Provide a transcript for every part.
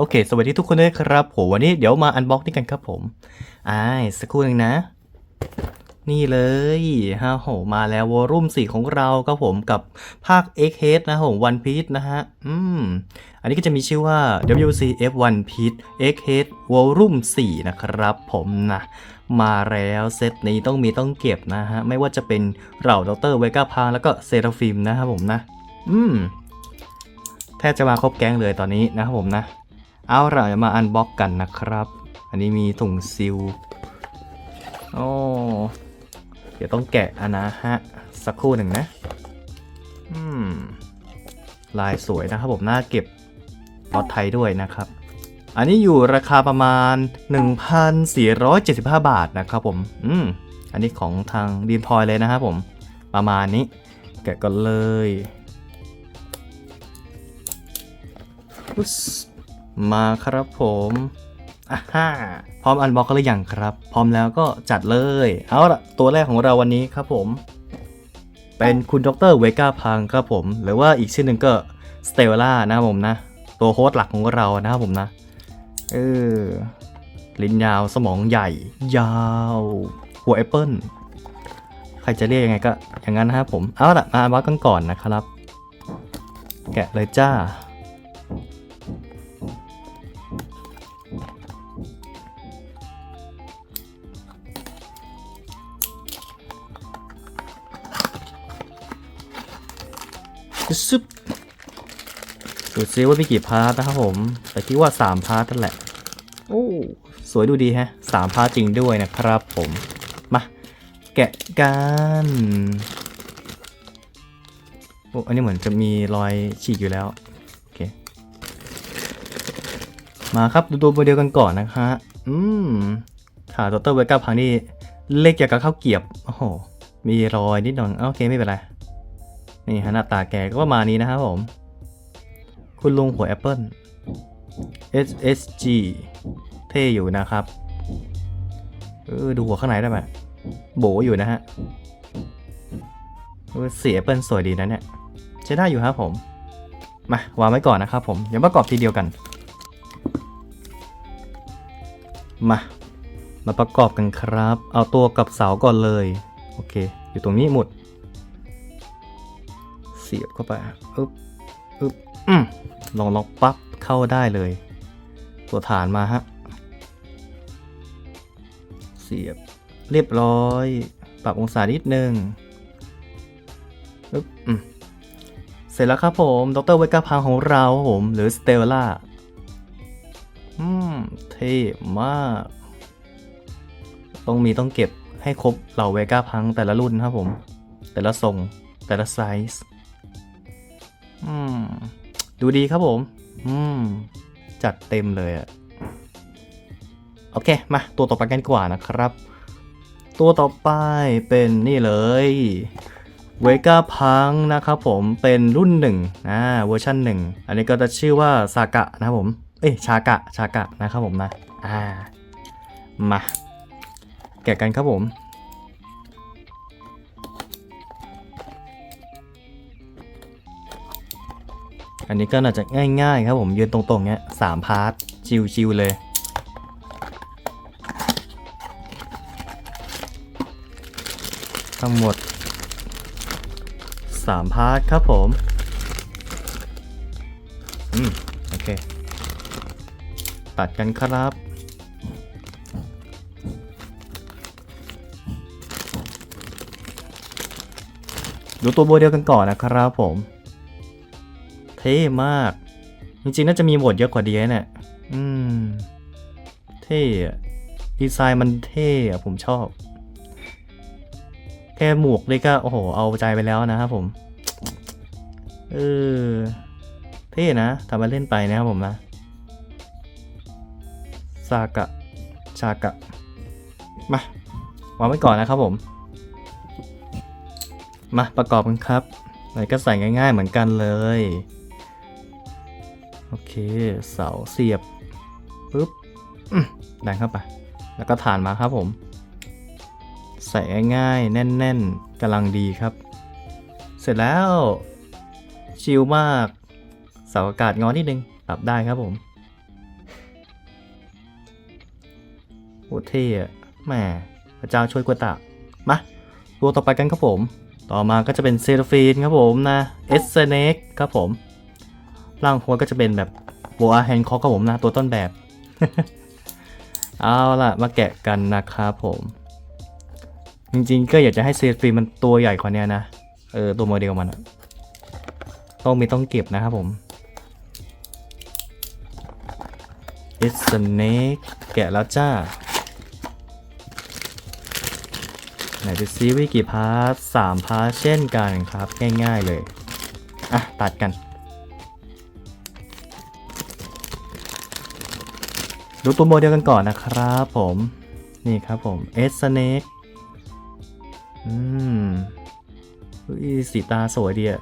โอเค สวัสดีทุกคนด้วยครับผมวันนี้เดี๋ยวมาอันบ็อกนี่กันครับผมอ่าสักครู่หนึ่งนะ นี่เลยฮะโหมาแล้ววอรุ่มสี่ของเราครับผมกับภาค X Head นะผม One Piece นะฮะ อืม อันนี้ก็จะมีชื่อว่า WCF One Piece X Head Volume 4นะครับผมนะมาแล้วเซตนี้ต้องมีต้องเก็บนะฮะ ไม่ว่าจะเป็นเหล่าดรเวก้าพางแล้วก็เซราฟิมนะครับผมนะ อืมแทบจะมาครบแก๊งเลยตอนนี้นะครับผมนะ เอาเราจะมาอันบ็อกกันนะครับ อันนี้มีถุงซิลโอ้เดี๋ยวต้องแกะอันนะฮะ สักครู่หนึ่งนะ อืม ลายสวยนะครับผมน่าเก็บปลอดไทยด้วยนะครับ อันนี้อยู่ราคาประมาณ 1,475 บาทนะครับผม อืม อันนี้ของทางดีนทอยเลยนะครับผม ประมาณนี้ แกะกันเลยอุ๊ มาครับผมอ่าฮ่าพร้อมอันบ็อกกันหรือยังครับ พร้อมแล้วก็จัดเลย เอาละตัวแรกของเราวันนี้ครับผม เป็นคุณดรเวก้าพังครับผม หรือว่าอีกชื่อหนึ่งก็สเตลล่านะผมนะ ตัวโฮสต์หลักของเรานะครับผมนะ เออ ลิ้นยาวสมองใหญ่ ยาว หัวแอปเปิ้ลใครจะเรียกยังไงก็อย่างนั้นนะครับผม เอาละมาวัดกันก่อนนะครับ แกะเลยจ้า ซึบดูซิว่ามีกี่พาร์ทนะครับผม แต่คิดว่า 3 พาร์ทนั่นแหละ โอ้ สวยดูดีฮะสามพาร์ทจริงด้วยนะครับผม มา แกะกันโอ้อันนี้เหมือนจะมีรอยฉีกอยู่แล้ว โอเค มาครับดูตัวโมเดลกันก่อนนะคะอืมขาดตัวเวก้าพังนี่เล็กอย่างกับข้าวเกียบ โอ้โห มีรอยนิดหน่อยโอเคไม่เป็นไร นี่ฮะหน้าตาแกก็ประมาณนี้นะครับผม คุณลุงหัวแอปเปิล SSG เท่อยู่นะครับ เออดูหัวข้างในได้ไหมโบอยู่นะฮะเสียแอปเปิลสวยดีนะเนี่ยใช้ได้อยู่ครับผม มาวางไว้ก่อนนะครับผม เดี๋ยวประกอบทีเดียวกัน มา มาประกอบกันครับ เอาตัวกับเสาก่อนเลย โอเค อยู่ตรงนี้หมด เสียบเข้าไปอึ๊บอึ๊บอืมลองล็อกปั๊บเข้าได้เลย ตัวฐานมาฮะ เสียบเรียบร้อย ปรับองศานิดนึงอึ๊บอืมเสร็จแล้วครับผม ดรเวก้าพังของเราครับผม หรือสเตลล่า อืม เท่มาก ต้องมีต้องเก็บให้ครบเหล่าเวก้าพังแต่ละรุ่นครับผม แต่ละทรง แต่ละไซส์อืม ดูดีครับผม อืม จัดเต็มเลยอะโอเค มาตัวต่อไปกันกว่านะครับ ตัวต่อไปเป็นนี่เลยเวก้าพังนะครับผมเป็นรุ่นหนึ่งอ่าเวอร์ชันหนึ่งอันนี้ก็จะชื่อว่าซากะนะครับผม เอ้ยชากะชากะนะครับผมนะ อ่า มา แกะกันครับผม อันนี้ก็น่าจะง่ายๆครับผมยืนตรงๆเนี้ยสามพาร์ทชิวๆเลยทั้งหมด 3 พาร์ทครับผม อืม โอเค ตัดกันครับ ดูตัวโบเดียวกันก่อนนะครับผม เท่มาก จริงๆ น่าจะมีโหมดเยอะกว่าดีนะเนี่ยอืม เท่ดีไซน์มันเท่อะผมชอบ แค่หมวกเลยก็ โอ้โห เอาใจไปแล้วนะครับผม เออ เท่นะทำมาเล่นไปนะครับผมนะซากะ ชากะ มาวางไว้ก่อนนะครับผม มาประกอบกันครับอะไรก็ใส่ง่าย ๆ เหมือนกันเลย เค เสาเสียบปุ๊บดันเข้าไป แล้วก็ฐานมาครับผม ใส่ง่ายๆ แน่นๆกำลังดีครับ เสร็จแล้ว ชิลมาก เสาอากาศงอนิดนึงปรับได้ครับผมโอเท่แม่พระเจ้าช่วยกวตะ มาตัวต่อไปกันครับผม ต่อมาก็จะเป็นเซโรฟีนครับผมนะเอสเซเนกครับผม ร่างค้ดก็จะเป็นแบบโบัวแฮนคอกครับผมนะตัวต้นแบบ เอาล่ะ มาแกะกันนะครับผม จริงๆ ก็อยากจะให้เซราฟีนมันตัวใหญ่กว่านี้นะ เออ ตัวโมเดลมันต้องมีต้องเก็บนะครับผม It's a snake แกะแล้วจ้า ไหนดูซิวิกี่พาร์ทสามพาร์ทเช่นกันครับ ง่ายๆเลย อะ ตัดกัน ดูตัวโมเดลกันก่อนนะครับผม นี่ครับผม S Snake อืมสีตาสวยดีอะ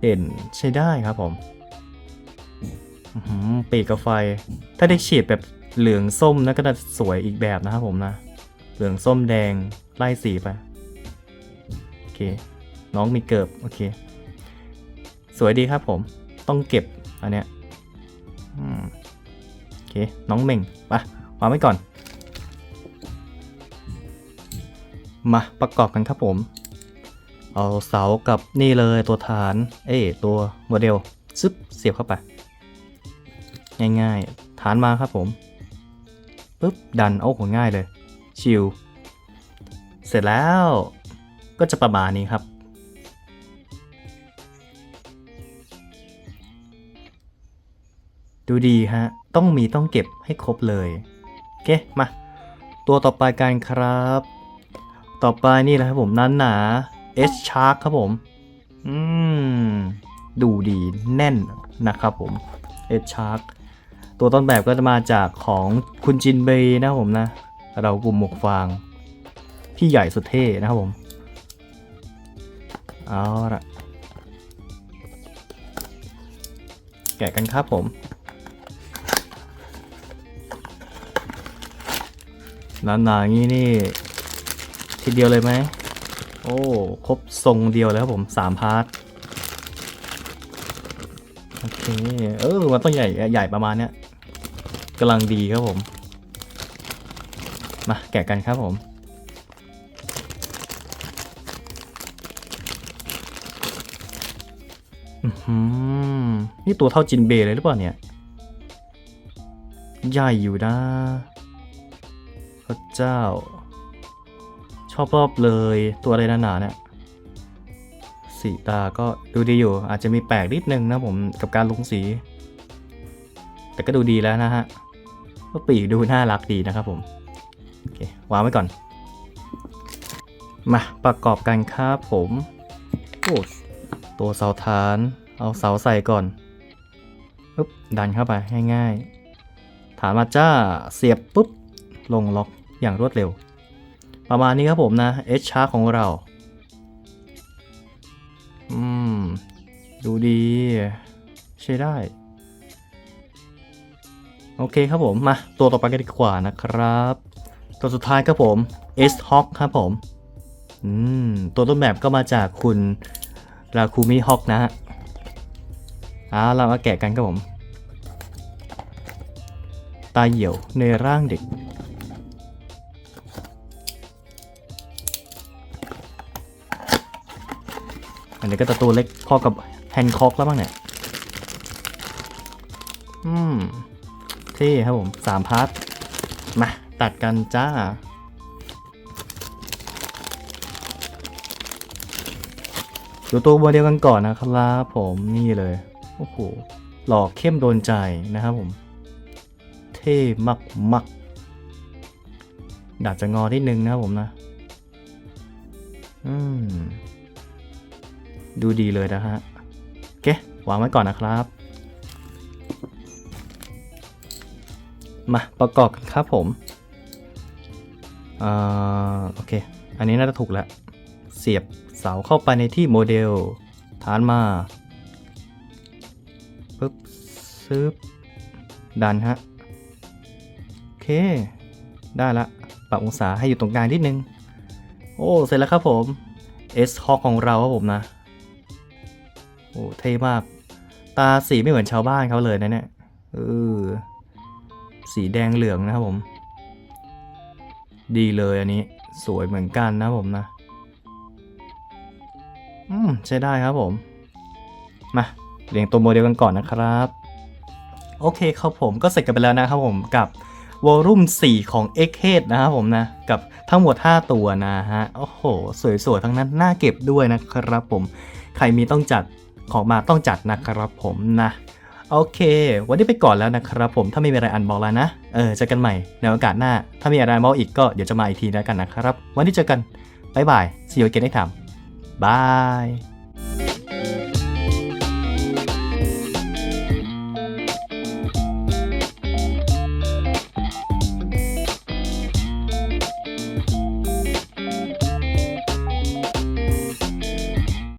เด่นใช้ได้ครับผมปีกกาไฟ ถ้าได้ฉีดแบบเหลืองส้มนะก็จะสวยอีกแบบนะครับผมนะ เหลืองส้มแดงไล่สีไป โอเค น้องมีเกิบ โอเค สวยดีครับผม ต้องเก็บอันเนี้ย อืม เค น้องเม่งไปวางไว้ก่อน มาประกอบกันครับผม เอาเสากับนี่เลยตัวฐาน เอ้ยตัวโมเดลซึบเสียบเข้าไป ง่ายๆ ฐานมาครับผมปุ๊บดันโอ้โหง่ายเลย ชิลเสร็จแล้วก็จะประมาณนี้ครับดูดีฮะ ต้องมีต้องเก็บให้ครบเลยโอเคมา ตัวต่อไปกันครับ ต่อไปนี่แหละครับผมนั้นหนา S Shark ครับผม อืม ดูดีแน่นนะครับผม S Shark ตัวต้นแบบก็จะมาจากของคุณจินเบย์นะครับผมนะ เรากลุ่มหมวกฟาง พี่ใหญ่สุดเท่นะครับผม เอาละแกะกันครับผม หนาๆอย่างนี้นี่ ทีเดียวเลยไหม โอ้ ครบทรงเดียวแล้วครับผมสามพาร์ท โอเค เออ มันต้องใหญ่ใหญ่ประมาณเนี้ยกำลังดีครับผม มาแกะกันครับผมอื้อหือนี่ตัวเท่าจินเบย์เลยหรือเปล่าเนี่ย ใหญ่อยู่นะ ระเจ้า ชอบรอบเลยตัวอะไรหนาๆเนี่ยสีตาก็ดูดีอยู่ อาจจะมีแปลกนิดนึงนะผมกับการลงสี แต่ก็ดูดีแล้วนะฮะก็ปีกดูน่ารักดีนะครับผมโอเควางไว้ก่อน มาประกอบกันครับผมโอ้ตัวเสาฐาน เอาเสาใส่ก่อนปุ๊บดันเข้าไปง่ายๆ ฐานมาจ้าเสียบปุ๊บ ลงล็อก อย่างรวดเร็ว ประมาณนี้ครับผมนะ H ชาร์ของเรา อืม ดูดี ใช้ได้ โอเคครับผม มา ตัวต่อไปกันดีกว่านะครับ ตัวสุดท้ายครับผม S Hawk ครับผม อืม ตัวต้นแบบก็มาจากคุณราคูมิฮอกนะฮะเอาเรามาแกะกันครับผม ตาเหี่ยวในร่างเด็ก อันนี้ก็จะตัวเล็กพอกับแฮนคอกแล้วบ้างเนี่ย อืมเท่ครับผมสามพาร์ท มา ตัดกันจ้า ดูตัวโมเดลกันก่อนนะครับผมนี่เลย โอ้โห หล่อเข้มโดนใจนะครับผม เท่มากมักๆดาบจะงอที่นึงนะครับผมนะ อืม ดูดีเลยนะฮะโอเควางไว้ก่อนนะครับ มาประกอบกันครับผมอ่าโอเค อันนี้น่าจะถูกแล้ว เสียบเสาเข้าไปในที่โมเดล ฐานมาปึ๊บซึบดันฮะ โอเค ได้ละ ปรับองศาให้อยู่ตรงกลางนิดนึง โอ้ เสร็จแล้วครับผม S Hawk ของเราครับผมนะ โอ้เท่มาก ตาสีไม่เหมือนชาวบ้านเขาเลยนะเนี่ยเออสีแดงเหลืองนะครับผม ดีเลยอันนี้สวยเหมือนกันนะผมนะ อืมใช้ได้ครับผม มาเรียงตัวโมเดลกันก่อนนะครับ โอเคครับผมก็เสร็จกันไปแล้วนะครับผมกับวอลลุ่ม 4 ของ x h e a d นะครับผมนะ กับทั้งหมด 5 ตัวนะฮะ โอ้โห สวยๆ ทั้งนั้น น่าเก็บด้วยนะครับผม ใครมีต้องจัด ของมาต้องจัดนะครับผมนะโอเค วันนี้ไปก่อนแล้วนะครับผมถ้าไม่มีอะไรอันบอกแล้วนะ เออเจอกันใหม่ในโอกาสหน้า ถ้ามีอะไรบอกอีกก็เดี๋ยวจะมาอีกทีแล้วกันนะครับ วันนี้เจอกัน บ๊ายบาย see you again next time บาย